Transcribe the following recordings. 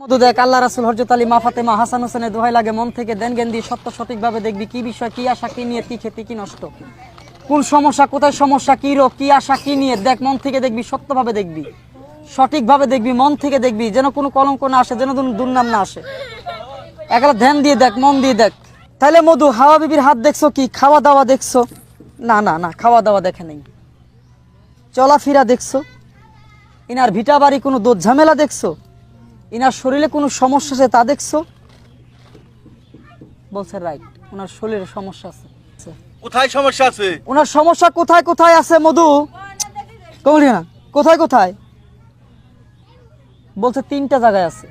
হরজত আলী মা হাসান লাগে মন থেকে সঠিকভাবে দেখবি কি কি আশা, কি নিয়ে কি খেতে কি নষ্ট। কোন সমস্যা, কোথায় সমস্যা, কি রোগ, কি আশা, কি নিয়ে দেখ মন থেকে দেখবি, সত্যভাবে দেখবি। সঠিকভাবে দেখবি, মন থেকে দেখবি, যেন কোনো কলঙ্ক না আসে, যেন দুর্নাম না আসে। একলা ধ্যান দিয়ে দেখ, মন দিয়ে দেখ। তাহলে মধু, হাওয়া বিবির হাত দেখছ কি? খাওয়া দাওয়া দেখছ? না না না, খাওয়া দাওয়া দেখে নেই। চলাফেরা দেখছ? ইনার ভিটা বাড়ি কোনো দোধ ঝামেলা দেখছ? ইনার শরীরে কোনো সমস্যা আছে তা দেখছ? বলছে রাইট ওনার শরীরে সমস্যা আছে। কোথায় সমস্যা আছে? ওনার সমস্যা কোথায় কোথায় আছে মধু? কমলি না। কোথায় কোথায়? বলছে তিনটা জায়গায় আছে।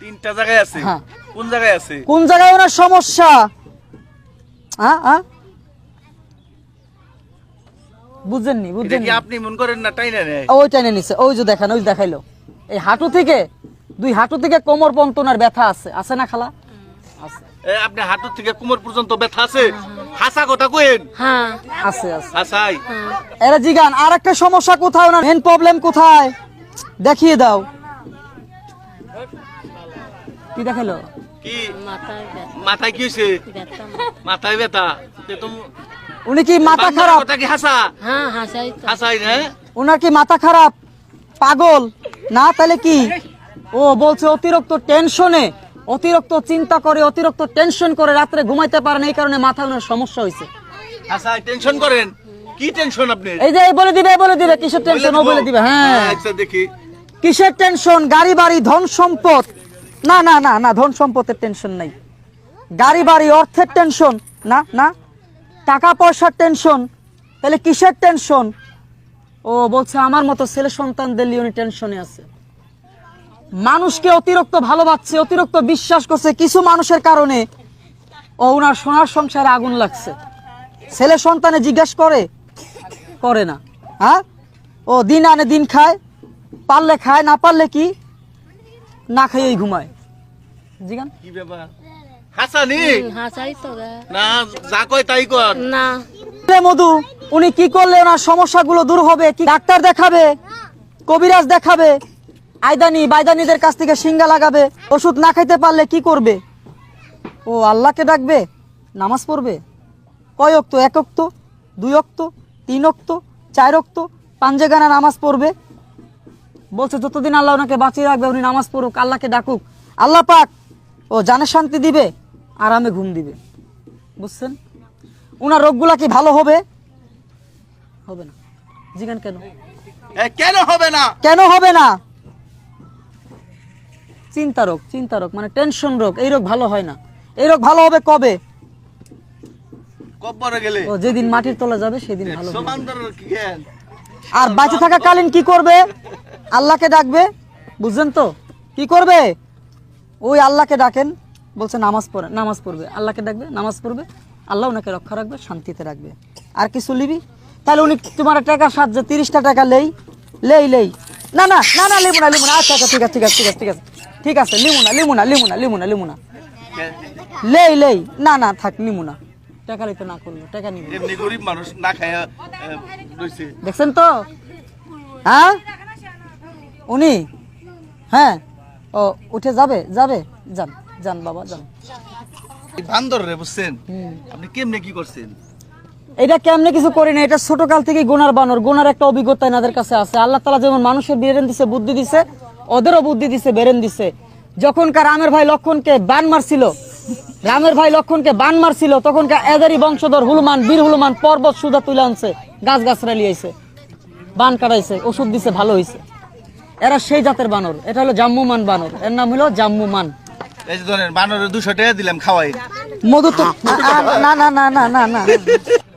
তিনটা জায়গায় আছে? হ্যাঁ। কোন জায়গায় আছে? কোন জায়গায় ওনার সমস্যা? হ্যাঁ হ্যাঁ বুঝছেন কি আপনি মন করেন না তাই না নেয় ওই টাইনে নিছে। ওই যে দেখান ওই দেখাইলো। এই হাঁটু থেকে দুই হাঁটু থেকে কোমর পর্যন্ত ওনার ব্যথা আছে। আছে না খালা? আছে। এ, আপনি হাঁটুর থেকে কোমর পর্যন্ত ব্যথা আছে? হাসা কথা কইেন? হ্যাঁ। আছে আছে। হাসাই। এরা জিগান আর একটা সমস্যা কোথায় ওনার? মেন প্রবলেম কোথায়? দেখিয়ে দাও। কি দেখাইলো? কি? মাথায় মাথায় কি ব্যথা। মাথায় ব্যথা? তে উনি কি মাথা খারাপ? কথা কি হাসা? হ্যাঁ হাসাই হাসাই না ওনার কি মাথা খারাপ? পাগল? না তাহলে কি? ও বলছে অতিরিক্ত টেনশনে অতিরিক্ত চিন্তা করে অতিরিক্ত টেনশন করে রাত্রে ঘুমাইতে পারেন এই কারণে মাথা ওনার সমস্যা হয়েছে। হাসাই টেনশন করেন? কি টেনশন আপনি? এই যে বলে দিবে বলে দিবে কিসের টেনশন ও বলে দিবে হ্যাঁ। আচ্ছা দেখি। কিসের টেনশন? গাড়ি বাড়ি ধন সম্পদ। না না না না ধন সম্পদের টেনশন নাই। গাড়ি বাড়ি অর্থের টেনশন। না না টাকা পয়সার টেনশন। তাহলে কিসের টেনশন? ও বলছে আমার মতো ছেলে সন্তানদের উনি টেনশনে আছে। মানুষকে অতিরিক্ত ভালোবাসছে অতিরিক্ত বিশ্বাস করছে কিছু মানুষের কারণে ও ওনার সোনার সংসারে আগুন লাগছে। ছেলে সন্তানে জিজ্ঞেস করে করে না। হ্যাঁ? ও দিন আনে দিন খায় পারলে খায় না পারলে কি? না খাইয়েই ঘুমায়। জিগান কি ব্যাপার? হাসানি? হাসাই তো না যা কয় তাই কর। না। রে মধু উনি কি করলে ওনার সমস্যাগুলো দূর হবে? কি ডাক্তার দেখাবে? কবিরাজ দেখাবে? আইদানি বাইদানিদের কাছ থেকে সিঙ্গা লাগাবে ওষুধ না খাইতে পারলে কি করবে? ও আল্লাহকে ডাকবে নামাজ পড়বে? কয় অক্ত? এক অক্ত? দুই অক্ত? তিন অক্ত? চার অক্ত? পাঞ্জে গানা নামাজ পড়বে? বলছে যতদিন আল্লাহ ওনাকে বাঁচিয়ে রাখবে উনি নামাজ পড়ুক আল্লাহকে ডাকুক। আল্লাহ পাক ও জানে শান্তি দিবে আরামে ঘুম দিবে। বুঝছেন? ওনার রোগগুলা কি ভালো হবে? হবে না। জিগান কেন? কেন হবে না? কেন হবে না? চিন্তা রোগ চিন্তা রোগ মানে টেনশন রোগ এই রোগ ভালো হয় না। এই রোগ ভালো হবে কবে? গেলে। ও যেদিন মাটির তলা যাবে সেদিন ভালো জ্ঞান? আর বাঁচে থাকাকালীন কি করবে? আল্লাহকে ডাকবে বুঝছেন তো? কি করবে? ওই আল্লাহকে ডাকেন বলছে নামাজ পড়ে নামাজ পড়বে। আল্লাহকে ডাকবে নামাজ পড়বে। আল্লাহ ওনাকে রক্ষা রাখবে শান্তিতে রাখবে। আর কিছু লিবি তাহলে উনি তোমার টাকা সাহায্য তিরিশটা টাকা লেই লেই লেই। না না না না লিমু না লিমু না। আচ্ছা আচ্ছা ঠিক আছে ঠিক আছে ঠিক আছে ঠিক আছে। ঠিক আছে লিমু না লিমু না লিমু না লিমু না লিমু না লেই লেই না না থাক লিমু না টাকা লইতে না করল টাকা নিব। এমনি গরিব মানুষ না খায়া রয়েছে দেখছেন তো? হ্যাঁ? উনি? হ্যাঁ? ও উঠে যাবে যাবে। যান যান বাবা যান। বান্দর রে বুঝছেন? আপনি কেমনে কি করছেন? এটা কেমনে কিছু করি না এটা ছোট কাল থেকে গোনার বানর গোনার একটা অভিজ্ঞতা এনাদের কাছে আছে। আল্লাহ তালা যেমন মানুষের বিয়ে দিছে বুদ্ধি দিছে ওদেরও বুদ্ধি দিছে বেরেন দিছে। যখনকার রামের ভাই লক্ষণকে বান মারছিল রামের ভাই লক্ষণকে বান মারছিল তখনকার এদেরই বংশধর হনুমান বীর হনুমান পর্বত সুদা তুলে আনছে গাছ গাছরা লিয়াইছে বান কাটাইছে ওষুধ দিছে ভালো হয়েছে এরা সেই জাতের বানর এটা হলো জাম্মুমান বানর এর নাম হলো জাম্মুমান। এই যে ধরেন বানরের দুশো টাকা দিলাম খাওয়াই। মধু তো না না না না না না।